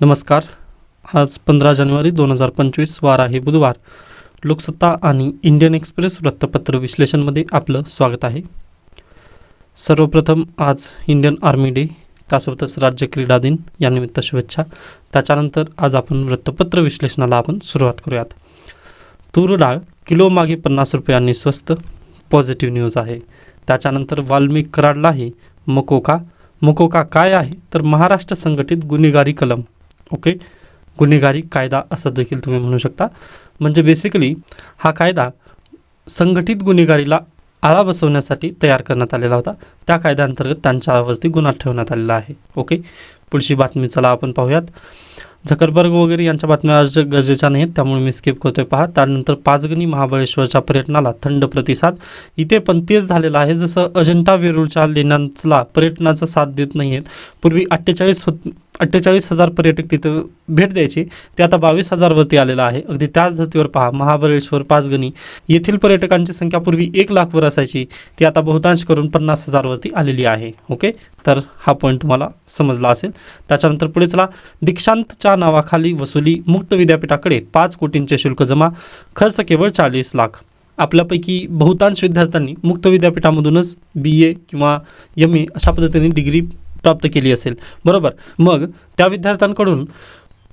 नमस्कार. आज पंधरा जानेवारी दोन हजार पंचवीस वार आहे बुधवार. लोकसत्ता आणि इंडियन एक्सप्रेस वृत्तपत्र विश्लेषणमध्ये आपलं स्वागत आहे. सर्वप्रथम आज इंडियन आर्मी डे त्यासोबतच राज्य क्रीडा दिन यानिमित्त शुभेच्छा. त्याच्यानंतर आज आपण वृत्तपत्र विश्लेषणाला आपण सुरुवात करूयात. तूर डाळ किलो मागे पन्नास रुपयांनी स्वस्त पॉझिटिव्ह न्यूज आहे. त्याच्यानंतर वाल्मिक कराडलाही मकोका. मकोका काय आहे? तर महाराष्ट्र संघटित गुन्हेगारी कलम. ओके? गुन्हेगारी कायदा असं देखील तुम्ही म्हणू शकता. म्हणजे बेसिकली हा कायदा संघटित गुन्हेगारीला आळा बसवण्यासाठी तयार करण्यात आलेला होता. त्या कायद्याअंतर्गत त्यांच्यावरती गुन्हा ठेवण्यात आलेला आहे. ओके? पुढची बातमी चला आपण पाहूयात. झकरबर्ग वगैरे यांच्या बातम्या आज गरजेच्या नाहीत त्यामुळे मी स्किप करतोय. पहा त्यानंतर पाचगणी महाबळेश्वरच्या पर्यटनाला थंड प्रतिसाद. इथे पण तेच झालेलं आहे जसं अजंठा वेरूळच्या लेण्यांला पर्यटनाचा साथ देत नाही आहेत पूर्वी अठ्ठेचाळीस होत अठ्ठेचाळीस हजार पर्यटक तिथं भेट द्यायचे. ते आता बावीस हजारवरती आलेलं आहे. अगदी त्याच धर्तीवर पहा महाबळेश्वर पाचगणी येथील पर्यटकांची संख्या पूर्वी एक लाखवर असायची. ती आता बहुतांश करून पन्नास हजारवरती आलेली आहे. ओके? तर हा पॉईंट तुम्हाला समजला असेल. त्याच्यानंतर पुढे चला. दीक्षांतच्या नावाखाली वसुली मुक्त विद्यापीठाकडे पाच कोटींचे शुल्क जमा. खर्च केवळ चाळीस लाख. आपल्यापैकी बहुतांश विद्यार्थ्यांनी मुक्त विद्यापीठामधूनच बी ए किंवा एम ए अशा पद्धतीने डिग्री प्राप्त केली असेल. बरोबर? मग त्या विद्यार्थ्यांकडून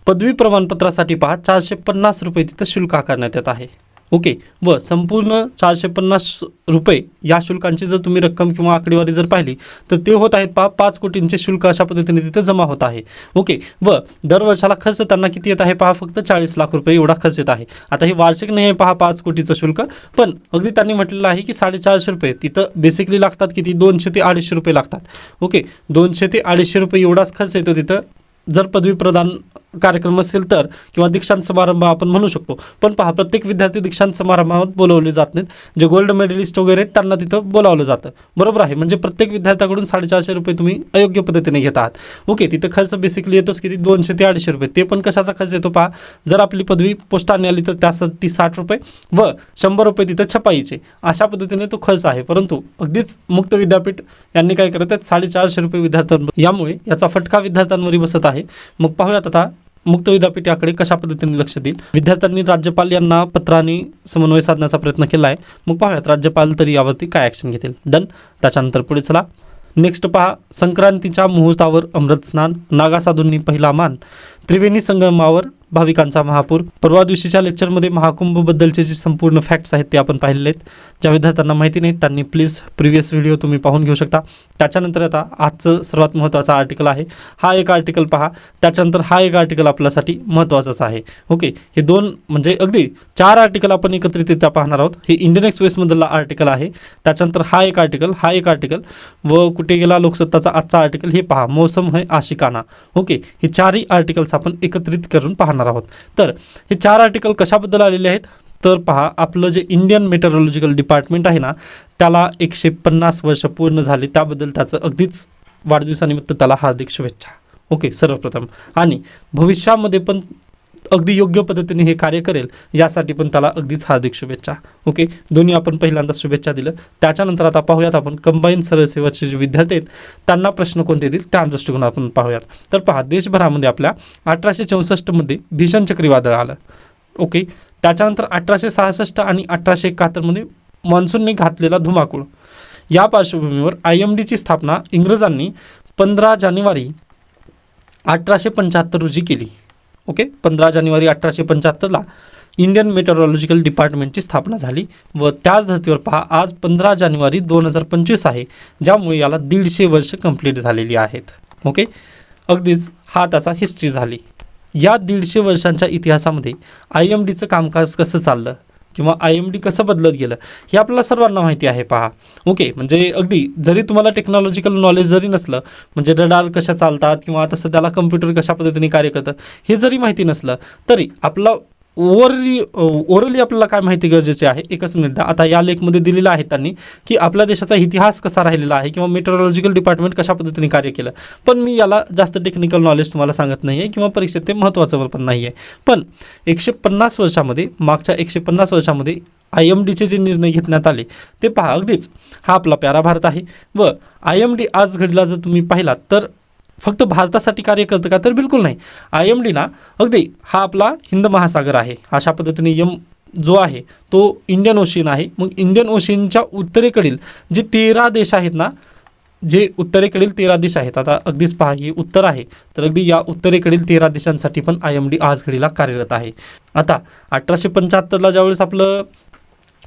पदवी प्रमाणपत्रासाठी पहा चारशे पन्नास रुपये तिथं शुल्क आकारण्यात येत आहे. ओके. व संपूर्ण चारशे पन्नास रुपये या शुल्कांची जर तुम्ही रक्कम किंवा आकडेवारी जर पाहिली तर ते होत आहेत पा पाच कोटींचे शुल्क अशा पद्धतीने तिथे जमा होत आहे. ओके. व दरवर्षाला खर्च त्यांना किती येत आहे पहा फक्त चाळीस लाख रुपये एवढा खर्च येत आहे. आता हे वार्षिक नाही आहे पहा पाच कोटीचं शुल्क पण अगदी त्यांनी म्हटलेलं आहे की साडेचारशे रुपये. तिथं बेसिकली लागतात किती? दोनशे ते अडीचशे रुपये लागतात. ओके. दोनशे ते अडीचशे रुपये एवढाच खर्च येतो तिथं. जर पदवी प्रदान कार्यक्रम असेल तर किंवा दीक्षांत समारंभ आपण म्हणू शकतो. पण पहा प्रत्येक विद्यार्थी दीक्षांत समारंभात बोलवले जात नाहीत. जे गोल्ड मेडलिस्ट वगैरे आहेत त्यांना तिथं बोलावलं जातं. बरोबर आहे? म्हणजे प्रत्येक विद्यार्थ्याकडून साडेचारशे रुपये तुम्ही अयोग्य पद्धतीने घेत आहात. ओके तिथं खर्च बेसिकली येतोच किती? दोनशे ते अडीचशे रुपये. ते पण कशाचा खर्च येतो पहा? जर आपली पदवी पोस्टाने आली तर त्यासाठी साठ रुपये व शंभर रुपये तिथं छपाईचे. अशा पद्धतीने तो खर्च आहे. परंतु अगदीच मुक्त विद्यापीठ यांनी काय करत आहेत? साडेचारशे रुपये विद्यार्थ्यांवर यामुळे याचा फटका विद्यार्थ्यांवरही बसत आहे. मग पाहूयात आता मुक्त विद्यापीठाकडे कशा पद्धतीने लक्ष देईल? विद्यार्थ्यांनी राज्यपाल यांना पत्राने समन्वय साधण्याचा प्रयत्न केला आहे मग पाहूयात राज्यपाल तरी यावरती काय ॲक्शन घेतील. डन. त्याच्यानंतर पुढे चला. नेक्स्ट पहा संक्रांतीच्या मुहूर्तावर अमृत स्नान नागा साधूंनी पहिला मान. त्रिवेणी संगमावर भाविकांचा महापूर. परवा दिवशीच्या लेक्चरमध्ये महाकुंभबद्दलचे जे संपूर्ण फॅक्ट्स आहेत ते आपण पाहिलेले आहेत. ज्या विद्यार्थ्यांना माहिती नाही त्यांनी प्लीज प्रिव्हियस व्हिडिओ तुम्ही पाहून घेऊ शकता. त्याच्यानंतर आता आजचं सर्वात महत्त्वाचा आर्टिकल आहे. हा एक आर्टिकल पहा. त्याच्यानंतर हा एक आर्टिकल आपल्यासाठी महत्त्वाचाच आहे. ओके हे दोन म्हणजे अगदी चार आर्टिकल आपण एकत्रितरित्या पाहणार आहोत. हे इंडियन एक्सप्रेसमधला आर्टिकल आहे. त्याच्यानंतर हा एक आर्टिकल हा एक आर्टिकल व कुठे गेला लोकसत्ताचा आजचा आर्टिकल हे पहा. मौसम है आशिकाना. ओके हे चारही आर्टिकल्स आपण एकत्रित करून पाहणार आहोत. तर हे चार आर्टिकल कशाबद्दल आलेले आहेत? तर पहा आपलं जे इंडियन मेटरॉलॉजिकल डिपार्टमेंट आहे ना त्याला एकशे पन्नास वर्ष पूर्ण झाले. त्याबद्दल त्याचं अगदीच वाढदिवसानिमित्त त्याला हार्दिक शुभेच्छा. ओके सर्वप्रथम. आणि भविष्यामध्ये पण अगदी योग्य पद्धतीने हे कार्य करेल यासाठी पण त्याला अगदीच हार्दिक शुभेच्छा. ओके? दोन्ही आपण पहिल्यांदा शुभेच्छा दिलं. त्याच्यानंतर आता पाहूयात आपण कंबाईन सरसेवाचे जे विद्यार्थी आहेत त्यांना प्रश्न कोणते येतील? त्या दृष्टिकोन आपण पाहूयात. तर पहा देशभरामध्ये आपल्या अठराशे चौसष्टमध्ये भीषण चक्रीवादळ आलं. ओके? त्याच्यानंतर अठराशे सहासष्ट आणि अठराशे एकाहत्तरमध्ये मान्सूनने घातलेला धुमाकूळ. या पार्श्वभूमीवर आय एम डीची स्थापना इंग्रजांनी पंधरा जानेवारी अठराशे पंच्याहत्तर रोजी केली. ओके? पंधरा जानेवारी अठराशे पंच्याहत्तरला इंडियन मेटरॉलॉजिकल डिपार्टमेंटची स्थापना झाली व त्याच धर्तीवर पहा आज पंधरा जानेवारी दोन हजार पंचवीस आहे ज्यामुळे याला दीडशे वर्ष कंप्लीट झालेली आहेत. ओके? अगदीच हा त्याचा हिस्ट्री झाली. या दीडशे वर्षांच्या इतिहासामध्ये आय एम डीचं कामकाज कसं चाललं? किंवा आय एम डी कसं बदलत गेलं हे आपल्याला सर्वांना माहिती आहे पहा. ओके म्हणजे अगदी जरी तुम्हाला टेक्नॉलॉजिकल नॉलेज जरी नसलं म्हणजे रडार कशा चालतात किंवा आता सध्याला कम्प्युटर कशा पद्धतीने कार्य करतं हे जरी माहिती नसलं तरी आपला ओवरली ओरली आपल्याला काय माहिती गरजेचे आहे? एकच मिनिट आता या लेखमध्ये दिलेलं आहे त्यांनी की आपल्या देशाचा इतिहास कसा राहिलेला आहे किंवा मेट्रोलॉजिकल डिपार्टमेंट कशा पद्धतीने कार्य केलं. पण मी याला जास्त टेक्निकल नॉलेज तुम्हाला सांगत नाही आहे किंवा परीक्षेत ते महत्त्वाचं पण नाही आहे पण एकशे पन्नास वर्षामध्ये मागच्या एकशे पन्नास वर्षामध्ये आय एम डीचे जे निर्णय घेतण्यात आले ते पहा. अगदीच हा आपला प्यारा भारत आहे. व आय एम डी आज घडीला जर तुम्ही पाहिलात तर फक्त भारतासाठी कार्य करतं का? तर बिलकुल नाही. आय एम डी ना अगदी हा आपला हिंद महासागर आहे. अशा पद्धतीने यम जो आहे तो इंडियन ओशियन आहे. मग इंडियन ओशियनच्या उत्तरेकडील जे तेरा देश आहेत ना जे उत्तरेकडील तेरा देश आहेत आता अगदीच पहा ही उत्तर आहे तर अगदी या उत्तरेकडील तेरा देशांसाठी पण आय एम डी आज घडीला कार्यरत आहे. आता अठराशे पंच्याहत्तरला ज्यावेळेस आपलं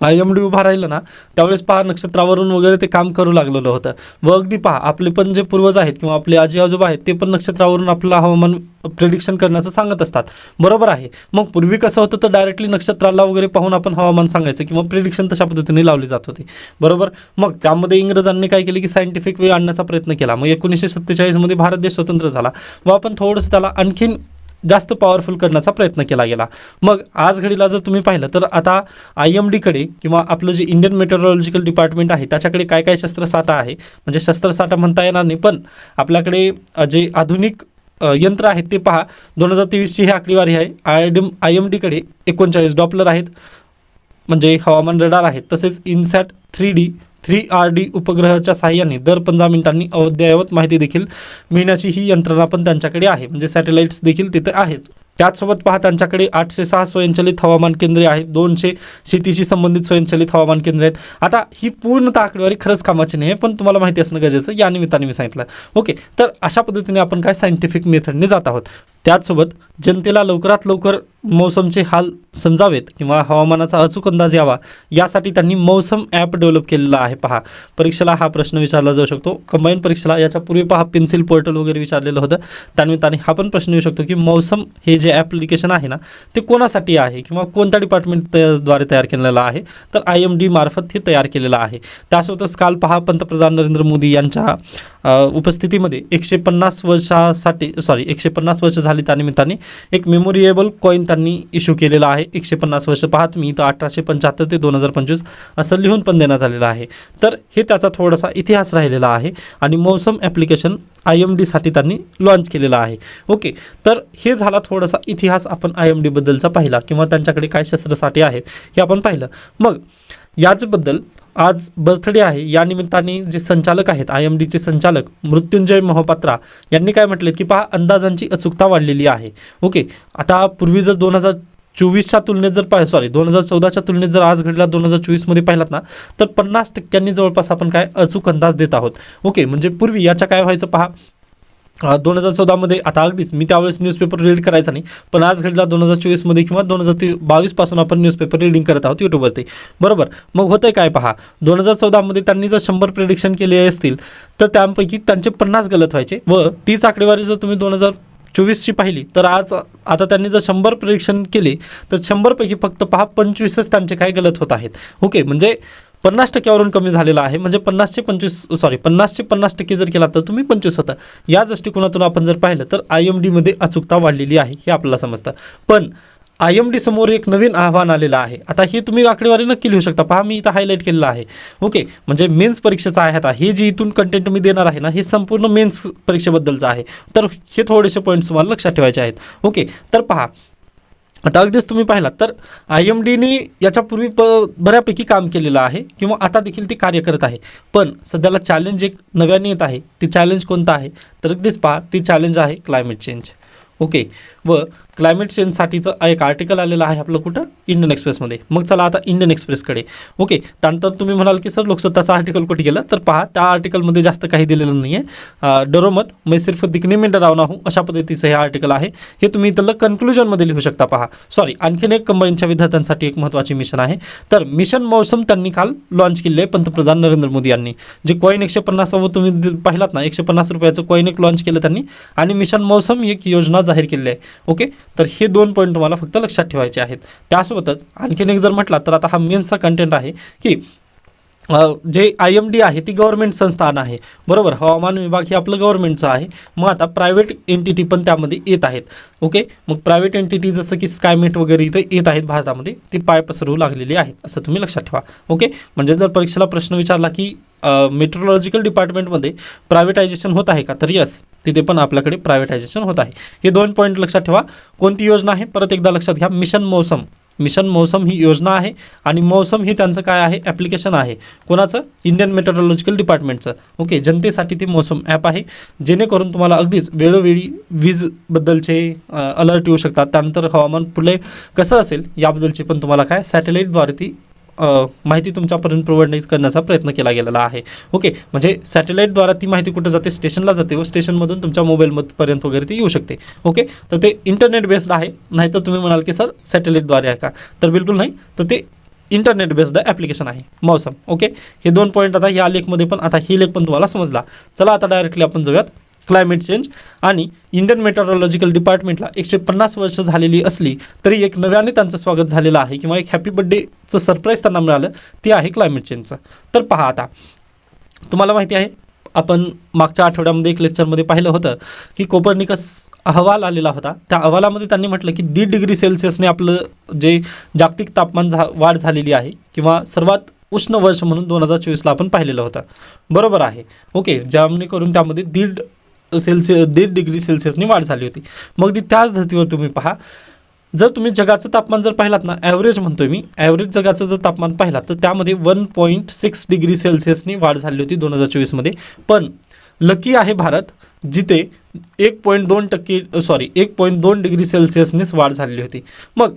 एम डी उभा राहिलं ना त्यावेळेस पहा नक्षत्रावरून वगैरे ते काम करू लागलेलं होतं. व अगदी पहा आपले पण जे पूर्वज आहेत किंवा आपले आजी आजोबा आहेत ते पण नक्षत्रावरून आपलं हवामान प्रिडिक्शन करण्याचं सांगत असतात. बरोबर आहे. मग पूर्वी कसं होतं तर डायरेक्टली नक्षत्राला वगैरे पाहून आपण हवामान सांगायचं किंवा प्रिडिक्शन तशा पद्धतीने लावली जात होती. बरोबर? मग त्यामध्ये इंग्रजांनी काय केले की सायंटिफिक वे आणण्याचा प्रयत्न केला. मग एकोणीसशे सत्तेचाळीसमध्ये भारत देश स्वतंत्र झाला. व आपण थोडंसं त्याला आणखीन जास्त पॉवरफुल करण्याचा प्रयत्न केला गेला. मग आज घडीला जर तुम्ही पाहिलं तर आता आय एम डीकडे किंवा आपलं जे इंडियन मेट्रोलॉजिकल डिपार्टमेंट आहे त्याच्याकडे काय काय शस्त्रसाठा आहे? म्हणजे शस्त्रसाठा म्हणता येणार नाही पण आपल्याकडे जे आधुनिक यंत्र आहेत ते पहा. दोन हजार तेवीसची ही आकडेवारी आहे. आय डी आय एम डीकडे एकोणचाळीस डॉपलर आहेत. म्हणजे हवामान रडार आहेत. तसेच INSAT three D three R D उपग्रहाच्या साहाय्याने दर पंधरा मिनिटांनी अद्ययावत माहिती देखील मिळण्याची ही यंत्रणा पण त्यांच्याकडे आहे. म्हणजे सॅटेलाइट्स देखील तिथे आहेत. त्याचसोबत पहा त्यांच्याकडे आठशे सहा स्वयंचलित हवामान केंद्रे आहेत. दोनशे शेतीशी संबंधित स्वयंचलित हवामान केंद्रे आहेत. आता ही पूर्णतः आकडेवारी खरंच कामाची नाही आहे पण तुम्हाला माहिती असणं गरजेचं या निमित्ताने मी सांगितलं. ओके तर अशा पद्धतीने आपण काय सायंटिफिक मेथडने जात आहोत? त्याचसोबत जनतेला लवकरात लवकर मौसमचे हाल समजावेत किंवा हवामानाचा अचूक अंदाज यावा यासाठी त्यांनी मौसम ॲप डेव्हलप केलेला आहे. पहा परीक्षेला हा प्रश्न विचारला जाऊ शकतो. कंबाईन परीक्षेला याच्या पूर्वी पहा पेन्सिल पोर्टल वगैरे विचारलेलं होतं. त्यानिमित्ताने हा पण प्रश्न येऊ शकतो की मौसम हे जे ॲप्लिकेशन आहे ना ते कोणासाठी आहे किंवा कोणत्या डिपार्टमेंटद्वारे तयार केलेलं आहे? तर आय एम डी मार्फत हे तयार केलेलं आहे. त्यासोबतच काल पहा पंतप्रधान नरेंद्र मोदी यांच्या उपस्थितीमध्ये एकशे पन्नास वर्षासाठी सॉरी एकशे पन्नास वर्ष झाली त्यानिमित्ताने एक मेमोरिएबल कॉईन त्यांनी इश्यू केलेला आहे. एकशे पन्नास वर्ष पाहत मी इथं अठराशे पंच्याहत्तर ते दोन हजार पंचवीस असं लिहून पण देण्यात आलेलं आहे. तर हे त्याचा थोडासा इतिहास राहिलेला आहे आणि मौसम ॲप्लिकेशन आय एम डीसाठी त्यांनी लॉन्च केलेलं आहे. ओके तर हे झाला थोडासा इतिहास आपण आय एम डीबद्दलचा पाहिला किंवा त्यांच्याकडे काय शस्त्रसाठी आहेत हे आपण पाहिलं. मग याचबद्दल आज बर्थडे आहे. या निमित्ताने जे संचालक आहेत आय एम डीचे संचालक मृत्युंजय मोहपात्रा यांनी काय म्हटले की पहा अंदाजांची अचूकता वाढलेली आहे. ओके आता पूर्वी जर दोन हजार चोवीसच्या तुलनेत जर पाहिलं सॉरी दोन हजार चौदाच्या तुलनेत जर आज घडला दोन हजार चोवीसमध्ये पाहिलात ना तर पन्नास टक्क्यांनी जवळपास आपण काय अचूक अंदाज देत आहोत. ओके म्हणजे पूर्वी याच्या काय व्हायचं पहा दोन हजार चौदामध्ये आता अगदीच मी त्यावेळेस न्यूजपेपर रीड करायचा नाही पण आज घडला दोन हजार चोवीसमध्ये किंवा दोन हजार ते बावीसपासून आपण न्यूजपेपर रीडिंग करत आहोत यूट्यूबवरती बरोबर? मग होतंय काय पहा दोन हजार चौदामध्ये त्यांनी जर शंभर प्रिडिक्शन केले असतील तर त्यापैकी त्यांचे पन्नास गलत व्हायचे व तीच आकडेवारी जर तुम्ही दोन हजार चोवीसची पाहिली तर आज आता त्यांनी जर शंभर प्रिडिक्शन केले तर शंभरपैकी फक्त पहा पंचवीसच त्यांचे काय गलत होत आहेत. ओके म्हणजे पन्नास टक्क्यावरून कमी झालेला आहे. म्हणजे पन्नासशे पंचवीस सॉरी पन्नासचे पन्नास टक्के जर केला तर तुम्ही पंचवीस होता. या दृष्टिकोनातून आपण जर पाहिलं तर आय एम डीमध्ये अचूकता वाढलेली आहे हे आपल्याला समजतं. पण आय एम डी समोर एक नवीन आव्हान आलेलं आहे. आता हे तुम्ही आकडेवारी नक्की लिहू शकता. पहा मी इथं हायलाईट केलेलं आहे. ओके म्हणजे मेन्स परीक्षेचं आहे आता. हे जे इथून कंटेंट मी देणार आहे ना हे संपूर्ण मेन्स परीक्षेबद्दलचं आहे. तर हे थोडेसे पॉईंट्स तुम्हाला लक्षात ठेवायचे आहेत. ओके तर पहा आता अगदीच तुम्ही पाहिलात तर आय एम डीने याच्यापूर्वी प बऱ्यापैकी काम केलेलं आहे किंवा आता देखील ते कार्य करत आहे. पण सध्याला चॅलेंज एक नव्याने येत आहे. ते चॅलेंज कोणतं आहे? तर अगदीच पहा ती चॅलेंज आहे क्लायमेट चेंज ओके व क्लायमेट चेंजसाठीचं एक आर्टिकल आलेलं आहे आपलं कुठं? इंडियन एक्सप्रेसमध्ये मग चला आता इंडियन एक्सप्रेसकडे ओके त्यानंतर तुम्ही म्हणाल की सर लोकसत्ताचा आर्टिकल कुठे गेलं? तर पहा त्या आर्टिकलमध्ये जास्त काही दिलेलं नाही आहे डरोमत मैं सिर्फ दिखने में डरावना हूँ अशा पद्धतीचं हे आर्टिकल आहे. हे तुम्ही इथलं कन्क्लुजनमध्ये लिहू शकता पहा. सॉरी आणखीन एक कंबाईनच्या विद्यार्थ्यांसाठी एक महत्त्वाची मिशन आहे. तर मिशन मौसम त्यांनी काल लॉन्च केले आहे पंतप्रधान नरेंद्र मोदी यांनी. जे कॉईन एकशे पन्नासावं तुम्ही दि- पाहिलात ना एकशे पन्नास रुपयाचं कॉईन एक लॉन्च केलं त्यांनी. आणि मिशन मौसम एक योजना जाहीर केलेली आहे. ओके तर हे दोन पॉईंट तुम्हाला फक्त लक्षात ठेवायचे आहेत. त्यासोबतच आणखीन एक जर म्हटला तर आता हा मेनचा कंटेंट आहे की जे आय एम डी आहे ती गव्हर्नमेंट संस्थान आहे. बरोबर? हवामान विभाग हे आपलं गव्हर्नमेंटचं आहे. मग आता प्रायव्हेट एंटिटी पण त्यामध्ये येत आहेत. ओके मग प्रायव्हेट एंटिटी जसं की स्कायमेट वगैरे इथे येत आहेत भारतामध्ये ती पाय पसरवू लागलेली आहेत असं तुम्ही लक्षात ठेवा. ओके म्हणजे जर परीक्षेला प्रश्न विचारला की मेट्रोलॉजिकल डिपार्टमेंटमध्ये प्रायव्हेटायझेशन होत आहे का? तर यस तिथे पण आपल्याकडे प्रायव्हेटायझेशन होत आहे. हे दोन पॉईंट लक्षात ठेवा. कोणती योजना आहे? परत एकदा लक्षात घ्या. मिशन मौसम. मिशन मौसम ही योजना आहे आणि मौसम ही त्यांचं काय आहे? ॲप्लिकेशन आहे. कोणाचं? इंडियन मेट्रोलॉजिकल डिपार्टमेंटचं ओके जनतेसाठी ते मौसम ॲप आहे. जेणेकरून तुम्हाला अगदीच वेळोवेळी वीजबद्दलचे अलर्ट येऊ शकतात. त्यानंतर हवामान पुढे कसं असेल याबद्दलची पण तुम्हाला काय? सॅटेलाईटद्वारे ती माहिती तुमच्यापर्यंत प्रोव्हाइड करण्याचा प्रयत्न केला गेलेला आहे. ओके म्हणजे सॅटेलाईटद्वारा ती माहिती कुठं जाते? स्टेशनला जाते व स्टेशनमधून तुमच्या मोबाईलपर्यंत वगैरे ती येऊ शकते. ओके तर ते इंटरनेट बेस्ड आहे. नाहीतर तुम्ही म्हणाल की सर सॅटेलाईटद्वारे आहे का? तर बिलकुल नाही. तर ते इंटरनेट बेस्ड ॲप्लिकेशन आहे. मौसम. ओके हे दोन पॉईंट आता ह्या लेखमध्ये पण आता ही लेख पण तुम्हाला समजला. चला आता डायरेक्टली आपण जाऊयात. क्लायमेट चेंज आणि इंडियन मेट्रोलॉजिकल डिपार्टमेंटला एकशे पन्नास वर्ष झालेली असली तरी एक नव्याने त्यांचं स्वागत झालेलं आहे किंवा एक हॅपी बड्डेचं सरप्राईज त्यांना मिळालं ते आहे क्लायमेट चेंजचं तर पहा आता तुम्हाला माहिती आहे आपण मागच्या आठवड्यामध्ये एक लेक्चरमध्ये पाहिलं होतं की कोपर्निकस अहवाल आलेला होता. त्या अहवालामध्ये त्यांनी म्हटलं की दीड डिग्री सेल्सिअसने आपलं जे जागतिक तापमान झा वाढ झालेली आहे किंवा सर्वात उष्ण वर्ष म्हणून दोन हजार चोवीसला आपण पाहिलेलं होतं. बरोबर आहे. ओके जेणेकरून त्यामध्ये दीड सेल्सिअस दीड डिग्री सेल्सिअसनी वाढ झाली होती. मग ती त्याच धर्तीवर तुम्ही पहा. जर तुम्ही जगाचं तापमान जर पाहिलात ना ॲव्हरेज म्हणतोय मी ॲव्हरेज जगाचं जर तापमान पाहिलात तर त्यामध्ये वन पॉईंट सिक्स डिग्री सेल्सिअसनी वाढ झाली होती दोन हजार चोवीसमध्ये. पण लकी आहे भारत जिथे एक पॉईंट दोन टक्के सॉरी एक पॉईंट दोन डिग्री सेल्सिअसनीच वाढ झालेली होती. मग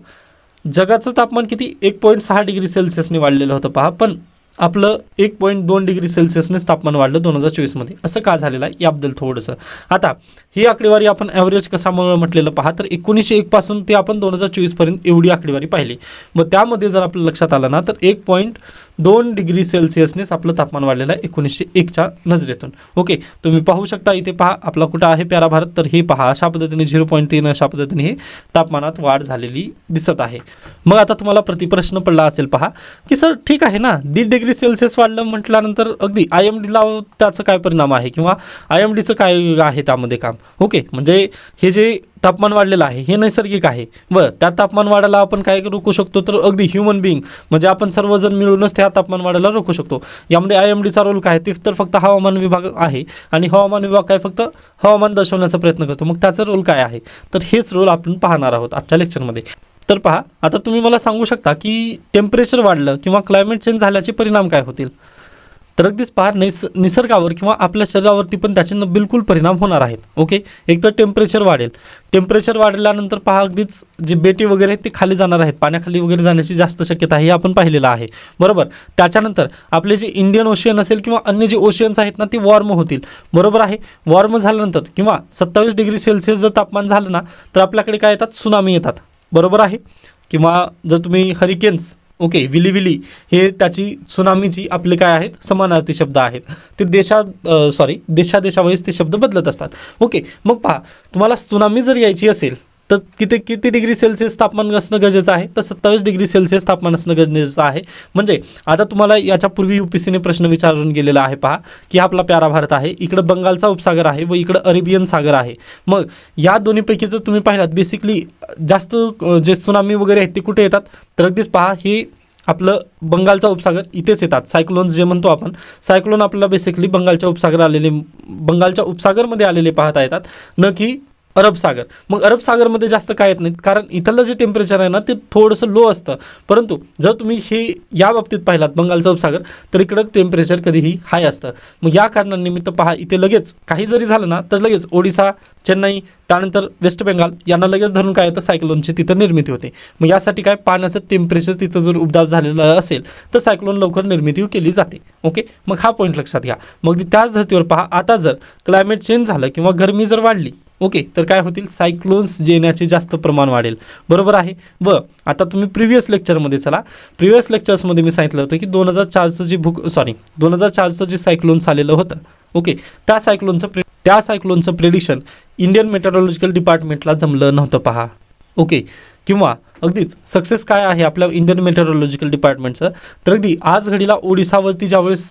जगाचं तापमान किती? एक पॉईंट सहा डिग्री सेल्सिअसने वाढलेलं होतं पहा. पण आपलं एक पॉईंट दोन डिग्री सेल्सिअसनेच तापमान वाढलं दोन हजार चोवीसमध्ये असं का झालेलं आहे? याबद्दल थोडंसं. आता ही आकडेवारी आपण ॲव्हरेज कशामुळे म्हटलेलं पहा तर एकोणीसशे एकपासून ते आपण दोन हजार चोवीसपर्यंत एवढी आकडेवारी पाहिली. मग त्यामध्ये जर आपलं लक्षात आलं ना तर एक पॉईंट दोन डिग्री सेल्सिअसनेच आपलं तापमान वाढलेलं आहे एकोणीसशे एकच्या नजरेतून. ओके तुम्ही पाहू शकता इथे पहा आपला कुठं आहे प्यारा भारत? तर हे पहा अशा पद्धतीने झिरो पॉईंट तीन अशा पद्धतीने हे तापमानात वाढ झालेली दिसत आहे. मग आता तुम्हाला प्रतिप्रश्न पडला असेल पहा की सर ठीक आहे ना दीड डिग्री सेल्सिअस वाढलं म्हटल्यानंतर अगदी आय एम डीला त्याचं काय परिणाम आहे? किंवा आय एम डीचं काय आहे त्यामध्ये काम? ओके म्हणजे हे जे तापमान वाढलेलं आहे हे नैसर्गिक आहे. व त्या तापमान वाढायला आपण काय रोखू शकतो? तर अगदी ह्युमन बिईंग म्हणजे आपण सर्वजण मिळूनच त्या तापमान वाढायला रोखू शकतो. यामध्ये आय एम डीचा रोल काय ते तर फक्त हवामान विभाग आहे आणि हवामान विभाग काय फक्त हवामान दर्शवण्याचा प्रयत्न करतो. मग त्याचा रोल काय आहे? तर हेच रोल आपण पाहणार आहोत आजच्या लेक्चरमध्ये तर पहा आता तुम्ही मला सांगू शकता की टेम्परेचर वाढलं किंवा क्लायमेट चेंज झाल्याचे परिणाम काय होतील? तर अगदीच पहा निस निसर्गावर किंवा आपल्या शरीरावरती पण त्याचे बिलकुल परिणाम होणार आहेत. ओके? एक तर टेम्परेचर वाढेल. टेम्परेचर वाढल्यानंतर पहा अगदीच जे बेटी वगैरे आहेत ते खाली जाणार आहेत. पाण्याखाली वगैरे जाण्याची जास्त शक्यता आहे हे आपण पाहिलेलं आहे. बरोबर? त्याच्यानंतर आपले जे इंडियन ओशियन असेल किंवा अन्य जे ओशियन्स आहेत ना ते वॉर्म होतील. बरोबर आहे? वॉर्म झाल्यानंतर किंवा सत्तावीस डिग्री सेल्सिअस जर तापमान झालं ना तर आपल्याकडे काय येतात? सुनामी येतात. बरोबर आहे? किंवा जर तुम्ही हरिकेन्स ओके विली विली हे त्याची सुनामीची आपले काय आहेत? समानार्थी शब्द आहेत. ते देशा सॉरी देशादेशावेळेस ते शब्द बदलत असतात. ओके मग पहा तुम्हाला सुनामी जर यायची असेल तर किती किती डिग्री सेल्सिअस तापमान असणं गरजेचं आहे? तर सत्तावीस डिग्री सेल्सिअस तापमान असणं गरजेचं आहे. म्हणजे आता तुम्हाला याच्या पूर्वी यू पी सीने प्रश्न विचारून गेलेला आहे पहा की हा आपला प्यारा भारत आहे इकडं बंगालचा उपसागर आहे व इकडं अरेबियन सागर आहे. मग या दोन्हीपैकी जर तुम्ही पाहिलात बेसिकली जास्त जे सुनामी वगैरे आहेत ते कुठे येतात? तर अगदीच पहा हे आपलं बंगालचा उपसागर इथेच येतात. सायक्लोन्स जे म्हणतो आपण सायक्लोन आपल्याला बेसिकली बंगालच्या उपसागर आलेले बंगालच्या उपसागरमध्ये आलेले पाहता येतात. न की अरब सागर. मग अरब सागरमध्ये जास्त काय येत नाहीत. कारण इथलं जे टेम्परेचर आहे ना ते थोडंसं लो असतं. परंतु जर तुम्ही हे या बाबतीत पाहिलात बंगालचा उपसागर तर इकडं टेम्परेचर कधीही हाय असतं. मग या कारणानिमित्त पहा इथे लगेच काही जरी झालं ना तर लगेच ओडिसा चेन्नई त्यानंतर वेस्ट बेंगाल यांना लगेच धरून काय येतं? सायक्लोनची तिथं निर्मिती होते. मग यासाठी काय? पाण्याचं टेम्परेचर तिथं जर उबदार झालेलं असेल तर सायक्लोन लवकर निर्मिती केली जाते. ओके मग हा पॉईंट लक्षात घ्या. मग त्याच धर्तीवर पहा आता जर क्लायमेट चेंज झालं किंवा गरमी जर वाढली ओके तर काय होतील? सायक्लोन्स येण्याचे जास्त प्रमाण वाढेल. बरोबर आहे? व आता तुम्ही प्रिव्हियस लेक्चरमध्ये चला. प्रिव्हियस लेक्चर्समध्ये मी सांगितलं होतं की दोन हजार चारचं जे भूक सॉरी दोन हजार चारचं जे सायक्लोन्स आलेलं होतं ओके त्या सायक्लोनचं प्रे त्या सायक्लोनचं प्रेडिक्शन इंडियन मेट्रोलॉजिकल डिपार्टमेंटला जमलं नव्हतं पहा. ओके किंवा अगदीच. सक्सेस काय आहे आपल्या इंडियन मेटेरोलॉजिकल डिपार्टमेंटचं तर अगदी आज घडीला ओडिसावरती ज्यावेळेस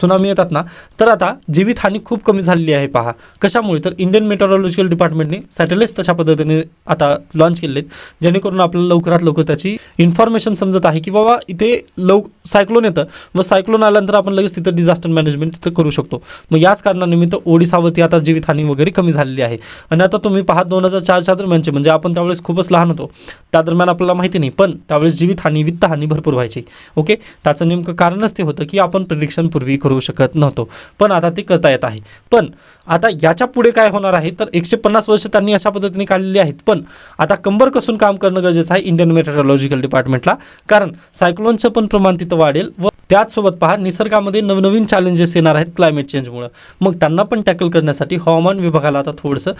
सुनामी येतात ना तर आता जीवितहानी खूप कमी झालेली आहे पहा. कशामुळे? तर इंडियन मेट्रोलॉजिकल डिपार्टमेंटने सॅटेलाइट्स तशा पद्धतीने आता लॉन्च केलेले आहेत जेणेकरून आपल्याला लवकरात लवकर त्याची इन्फॉर्मेशन समजत आहे की बाबा इथे लव सायक्लोन येतं. व सायक्लोन आल्यानंतर आपण लगेच तिथं डिझास्टर मॅनेजमेंट तिथं करू शकतो. मग याच कारणानिमित्त ओडिसावरती आता जीवितहानी वगैरे कमी झालेली आहे. आणि आता तुम्ही पहा दोन हजार चारच्या दरम्यानचे म्हणजे आपण त्यावेळेस खूपच लहान होतो. त्या दरम्यान आपल्याला माहिती नाही पण त्यावेळेस जीवितहानी वित्तहानी भरपूर व्हायची. ओके त्याचं नेमकं कारणच ते होतं की आपण प्रिडिक्शन पूर्वी करू शकत नव्हतो. पण आता ते करता येत आहे. पण आता याच्यापुढे काय होणार आहे? तर एकशे पन्नास वर्ष त्यांनी अशा पद्धतीने काढलेली आहेत. पण आता कंबर कसून काम करणं गरजेचं आहे इंडियन मेट्रोलॉजिकल डिपार्टमेंटला कारण सायक्लोनचं पण प्रमाण तिथं वाढेल व त्याचसोबत पहा निसर्गामध्ये नवनवीन चॅलेंजेस येणार आहेत क्लायमेट चेंजमुळं मग त्यांना पण टॅकल करण्यासाठी हवामान विभागाला आता थोडंसं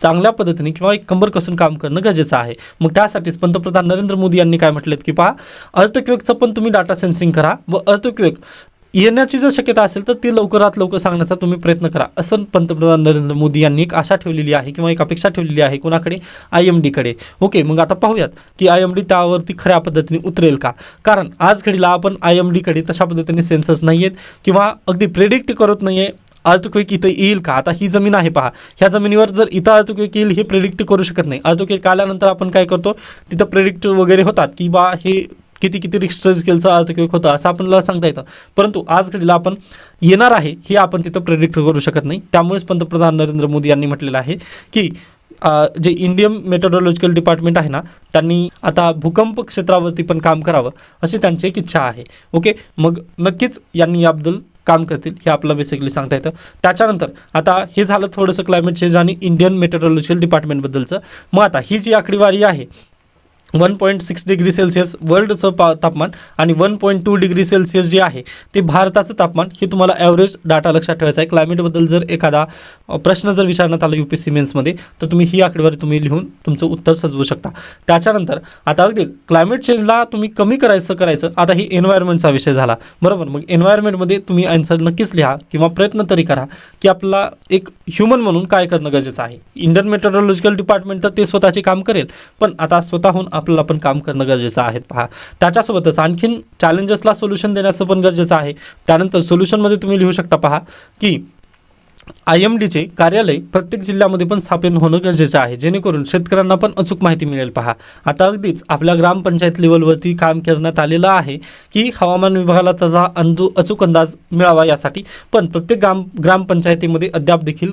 चांगल्या पद्धतीने किंवा एक कंबर कसून काम करणं गरजेचं आहे. मग त्यासाठीच पंतप्रधान नरेंद्र मोदी यांनी काय म्हटलेत की पहा अर्थक्वेकचं पण तुम्ही डाटा सेन्सिंग करा व अर्थक्वेक येण्याची जर शक्यता असेल तर ती लवकरात लवकर सांगण्याचा तुम्ही प्रयत्न करा. असं पंतप्रधान नरेंद्र मोदी यांनी एक आशा ठेवलेली आहे किंवा एक अपेक्षा ठेवलेली आहे कोणाकडे? I M डीकडे. ओके मग आता पाहूयात की आय एम डी त्यावरती खऱ्या पद्धतीने उतरेल का? कारण आज घडीला आपण आय एम डीकडे तशा पद्धतीने सेन्सस नाही आहेत किंवा अगदी प्रेडिक्ट करत नाही आहे अर्थक्वेक इथं येईल का? आता ही जमीन आहे पहा. ह्या जमिनीवर जर इथं अर्थक्वेक येईल हे प्रेडिक्ट करू शकत नाही. अर्थक्वेक आल्यानंतर आपण काय करतो? तिथं प्रेडिक्ट वगैरे होतात की बा हे किती किती रिक्स्टर स्केलचा अर्थक्वेक होता असं आपल्याला सांगता येतं. परंतु आज घडीला आपण येणार आहे हे आपण तिथं प्रेडिक्ट करू शकत नाही. त्यामुळेच पंतप्रधान नरेंद्र मोदी यांनी म्हटलेलं आहे की जे इंडियन मेटरॉलॉजिकल डिपार्टमेंट आहे ना त्यांनी आता भूकंप क्षेत्रावरती पण काम करावं अशी त्यांची एक इच्छा आहे. ओके मग नक्कीच यांनी याबद्दल काम करतील हे आपलं बेसिकली सांगता येतं. त्याच्यानंतर आता हे झालं थोडंसं क्लायमेट चेंज आणि इंडियन मेट्रोलॉजिकल डिपार्टमेंटबद्दलचं मग आता ही जी आकडेवारी आहे one point six degree Celsius वर्ल्डचं पा तापमान आणि one point two degree Celsius जे आहे ते भारताचं तापमान हे तुम्हाला ॲव्हरेज डाटा लक्षात ठेवायचा आहे. क्लायमेटबद्दल जर एखादा प्रश्न जर विचारण्यात आला यू पी सी मेन्समध्ये तर तुम्ही ही आकडेवारी तुम्ही लिहून तुमचं उत्तर सजवू शकता. त्याच्यानंतर आता अगदीच क्लायमेट चेंजला तुम्ही कमी करायचं करायचं आता ही एन्व्हायरमेंटचा विषय झाला. बरोबर? मग एन्व्हायरमेंटमध्ये तुम्ही आन्सर नक्कीच लिहा किंवा प्रयत्न तरी करा की आपला एक ह्युमन म्हणून काय करणं गरजेचं आहे. इंडियन मेट्रोलॉजिकल डिपार्टमेंट तर ते स्वतःचे काम करेल पण आता स्वतःहून आपल्याला पण काम करणं गरजेचं आहे. पहा त्याच्यासोबतच आणखीन चॅलेंजेसला सोल्युशन देण्याचं पण गरजेचं आहे. त्यानंतर सोल्युशनमध्ये तुम्ही लिहू शकता पहा की आय एम डीचे कार्यालय प्रत्येक जिल्ह्यामध्ये पण स्थापन होणं गरजेचं आहे. जेणेकरून शेतकऱ्यांना पण अचूक माहिती मिळेल पहा. आता अगदीच आपल्या ग्रामपंचायत लेवलवरती काम करण्यात आलेलं आहे की हवामान विभागाला त्याचा अंदू अचूक अंदाज मिळावा यासाठी. पण प्रत्येक ग्राम ग्रामपंचायतीमध्ये अद्याप देखील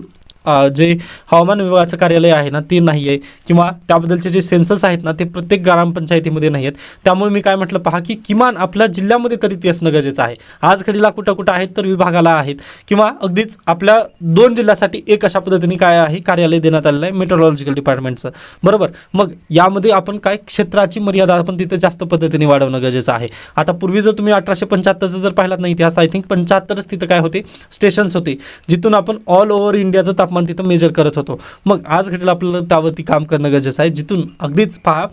जे हवामान विभागाचं कार्यालय आहे ना ते नाही आहे किंवा त्याबद्दलचे जे सेन्सस आहेत ना ते प्रत्येक ग्रामपंचायतीमध्ये नाही आहेत त्यामुळे मी काय म्हटलं पहा की किमान आपल्या जिल्ह्यामध्ये तरी ते असणं गरजेचं आहे. आज घडीला कुठं कुठं आहेत तर विभागाला आहेत. किंवा अगदीच आपल्या दोन जिल्ह्यासाठी एक अशा पद्धतीने काय आहे कार्यालय देण्यात आलेलं आहे मेट्रोलॉजिकल डिपार्टमेंटचं बरोबर? मग यामध्ये आपण काय क्षेत्राची मर्यादा आपण तिथे जास्त पद्धतीने वाढवणं गरजेचं आहे. आता पूर्वी जर तुम्ही अठराशे पंच्याहत्तरचं जर पाहिलात नाही इतिहास आय थिंक पंच्याहत्तरच तिथं काय होते? स्टेशन्स होते. जिथून आपण ऑल ओव्हर इंडियाचं तापमान तिथं मेजर करत होतो. मग आज घडीला आपल्याला त्यावरती काम करणं गरजेचं आहे. जिथून अगदीच पहा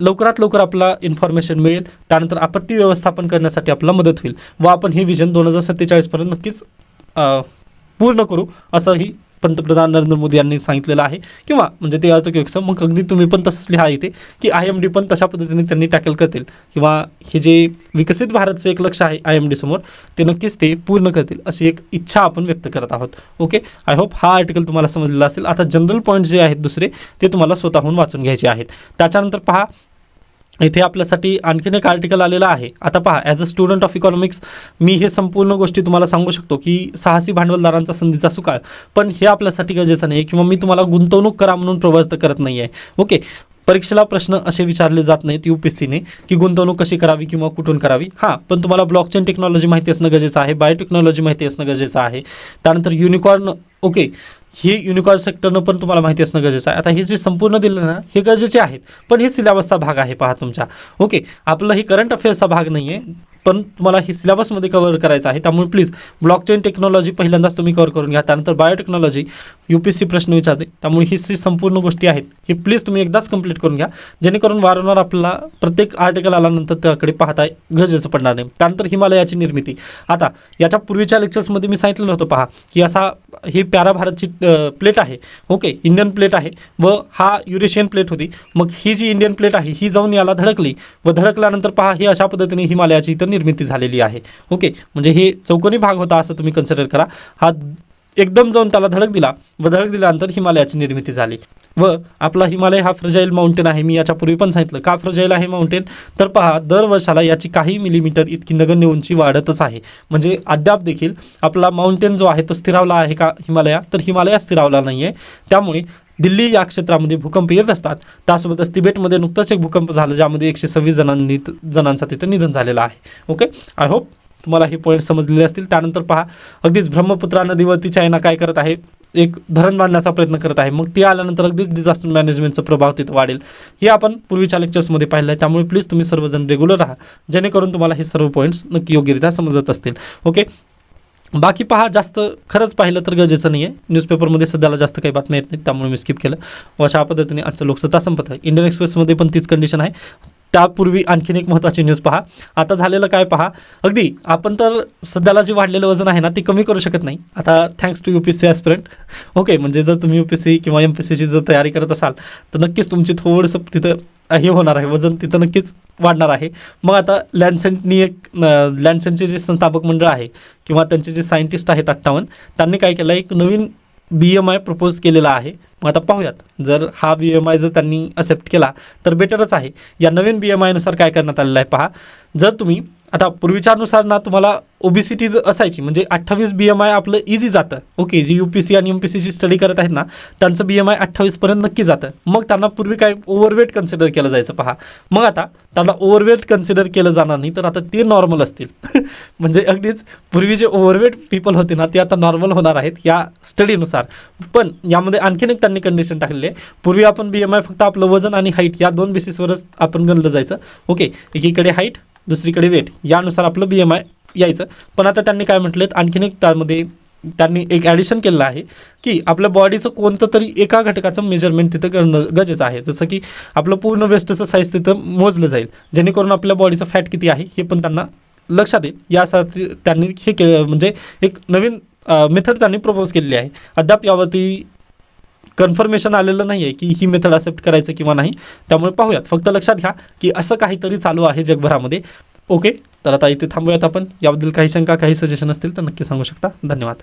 लवकरात लवकर आपला इन्फॉर्मेशन मिळेल. त्यानंतर आपत्ती व्यवस्थापन करण्यासाठी आपल्याला मदत होईल. व आपण हे विजन दोन हजार सत्तेचाळीसपर्यंत नक्कीच पूर्ण करू असंही पंतप्रधान नरेंद्र मोदी यांनी सांगितलेलं आहे. किंवा म्हणजे ते अर्थक्वेकचं मग अगदी तुम्ही पण तसंच लिहा इथे की आय एम डी पण तशा पद्धतीने त्यांनी टॅकल करतील. किंवा हे जे विकसित भारतचं एक लक्ष आहे आय एम डी समोर ते नक्कीच ते पूर्ण करतील अशी एक इच्छा आपण व्यक्त करत आहोत. ओके? आय होप हा आर्टिकल तुम्हाला समजलेला असेल. आता जनरल पॉईंट जे आहेत दुसरे ते तुम्हाला स्वतःहून वाचून घ्यायचे आहेत. त्याच्यानंतर पहा इथे आपल्यासाठी आणखीन एक आर्टिकल आलेलं आहे. आता पहा as a student of economics मी हे संपूर्ण गोष्टी तुम्हाला सांगू शकतो की साहसी भांडवलदारांचा संधीचा सुकाळ. पण हे आपल्यासाठी गरजेचं नाही आहे किंवा मी तुम्हाला गुंतवणूक करा म्हणून प्रवृत्त करत नाही आहे ओके? परीक्षेला प्रश्न असे विचारले जात नाहीत यू पी सीने की गुंतवणूक कशी करावी किंवा कुठून करावी? हां पण तुम्हाला ब्लॉकचेन टेक्नॉलॉजी माहिती असणं गरजेचं आहे बायोटेक्नॉलॉजी माहिती असणं गरजेचं आहे. त्यानंतर युनिकॉर्न ओके? हे युनिकॉर्न सेक्टरनं पण तुम्हाला माहिती असणं गरजेचं आहे. आता हे जे संपूर्ण दिलं ना हे गरजेचे आहेत. पण हे सिलेबसचा भाग आहे पहा तुमच्या ओके आपलं हे करंट अफेअर्सचा भाग नाही आहे पण तुम्हाला हे सिलेबसमध्ये कव्हर करायचं आहे. त्यामुळे प्लीज ब्लॉकचेन टेक्नॉलॉजी पहिल्यांदाच तुम्ही कव्हर करून घ्या. त्यानंतर बायोटेक्नॉलॉजी यू पी सी प्रश्न विचारते. त्यामुळे ही सी संपूर्ण गोष्टी आहेत. हे प्लीज तुम्ही एकदाच कंप्लीट करून घ्या. जेणेकरून वारंवार आपल्याला प्रत्येक आर्टिकल आल्यानंतर त्याकडे पाहता गरजेचं पडणार नाही. त्यानंतर हिमालयाची निर्मिती. आता याच्या पूर्वीच्या लेक्चर्समध्ये मी सांगितलं नव्हतं पहा की असा ही प्यारा भारतची प्लेट आहे. ओके इंडियन प्लेट आहे. व हा युरेशियन प्लेट होती. मग ही जी इंडियन प्लेट आहे ही जाऊन याला धडकली. व धडकल्यानंतर पहा ही अशा पद्धतीने हिमालयाची इतर निर्मिती झालेली आहे. ओके म्हणजे हे चौकोनी भाग होता असं तुम्ही कन्सिडर करा. हा एकदम जाऊन त्याला धडक दिला व धडक दिल्यानंतर हिमालयाची निर्मिती झाली. व आपला हिमालय हा फ्रजाईल माउंटेन आहे. मी याच्यापूर्वी पण सांगितलं. का फ्रजाईल आहे माउंटेन तर पहा दरवर्षाला याची काही मिलीमीटर इतकी नगण्य उंची वाढतच आहे. म्हणजे अद्याप देखील आपला माउंटेन जो आहे तो स्थिरावला आहे का हिमालया? तर हिमालया स्थिरावला नाही आहे त्यामुळे दिल्ली या क्षेत्रामध्ये भूकंप येत असतात. त्यासोबतच तिबेटमध्ये नुकतंच एक भूकंप झालं ज्यामध्ये एकशे सव्वीस जणांनी जणांचा तिथं निधन झालेलं आहे. ओके आय होप तुम्हाला हे पॉईंट समजलेले असतील. त्यानंतर पहा अगदीच ब्रह्मपुत्रा नदीवरती चायना काय करत आहे? एक धरण बांधण्याचा प्रयत्न करत आहे. मग ती आल्यानंतर अगदीच डिझास्टर मॅनेजमेंटचा प्रभाव तिथं वाढेल. हे आपण पूर्वीच्या लेक्चर्समध्ये पाहिलं आहे त्यामुळे प्लीज तुम्ही सर्वजण रेग्युलर राहा. जेणेकरून तुम्हाला हे सर्व पॉईंट्स नक्की योग्यरित्या समजत असतील. ओके बाकी पहा जास्त खरंच पाहिलं तर गरजेचं नाही आहे न्यूजपेपरमध्ये सध्याला जास्त काही बातम्या येत नाहीत त्यामुळे मी स्किप केलं. व अशा पद्धतीने आजचं लोकसत्ता संपत आहे. इंडियन एक्सप्रेसमध्ये पण तीच कंडिशन आहे. त्यापूर्वी आणखीन एक महत्त्वाची न्यूज पहा. आता झालेलं काय पहा? अगदी आपण तर सध्याला जे वाढलेलं वजन आहे ना ते कमी करू शकत नाही. आता thanks to U P C aspirant okay म्हणजे जर तुम्ही यू पी सी किंवा एम पी सीची जर तयारी करत असाल तर नक्कीच तुमची थोडंसं तिथं हे होणार आहे. वजन तिथं नक्कीच वाढणार आहे. मग आता लँडसेंटनी एक लँडसेंटचे जे संस्थापक मंडळ आहे किंवा त्यांचे जे सायंटिस्ट आहेत अठ्ठावन्न त्यांनी काय केलं? एक नवीन बी एम आय प्रपोज केलेला आहे. मग आता पाहूयात. जर हा बी एम आय जर त्यांनी असेप्ट केला तर बेटरच आहे. या नवीन बी एम आयनुसार काय करण्यात आलेलं आहे पहा. जर तुम्ही आता पूर्वीच्यानुसार ना तुम्हाला ओबीसीटीज असायची म्हणजे अठ्ठावीस बी एम आय आपलं इझी जातं. ओके जी यू पी सी आणि एम पी सीची स्टडी करत आहेत ना त्यांचं बी एम आय अठ्ठावीसपर्यंत नक्की जातं. मग त्यांना पूर्वी काय ओव्हरवेट कन्सिडर केलं जायचं पहा. मग आता त्यांना ओव्हरवेट कन्सिडर केलं जाणार नाही तर आता ते नॉर्मल असतील. म्हणजे अगदीच पूर्वी जे ओव्हरवेट पीपल होते ना ते आता नॉर्मल होणार आहेत या स्टडीनुसार पण यामध्ये आणखीन एक त्यांनी कंडिशन टाकलेली आहे. पूर्वी आपण बी एम आय फक्त आपलं वजन आणि हाईट या दोन बेसिसवरच आपण गणलं जायचं. ओके एकीकडे हाईट दुसरीकडे वेट. यानुसार आपलं बी एम आय यायचं. पण आता त्यांनी काय म्हटलं आणखीन एक त्यामध्ये त्यांनी एक ॲडिशन केलेलं आहे की आपल्या बॉडीचं कोणतं तरी एका घटकाचं मेजरमेंट तिथं करणं गरजेचं आहे. जसं की आपलं पूर्ण वेस्टचं साईज तिथं मोजलं जाईल. जेणेकरून आपल्या बॉडीचं फॅट किती आहे हे पण त्यांना लक्षात येईल. यासाठी त्यांनी हे केलं म्हणजे एक नवीन मेथड त्यांनी प्रपोज केलेली आहे. अद्याप यावरती कन्फर्मेशन आलेलं नाही आहे की ही मेथड असेप्ट करायचं किंवा नाही. त्यामुळे पाहूयात. फक्त लक्षात घ्या की असं काहीतरी चालू आहे जगभरामध्ये. ओके तर आता इथे थांबूयात आपण. याबद्दल काही शंका काही सजेशन असतील तर नक्की सांगू शकता. धन्यवाद.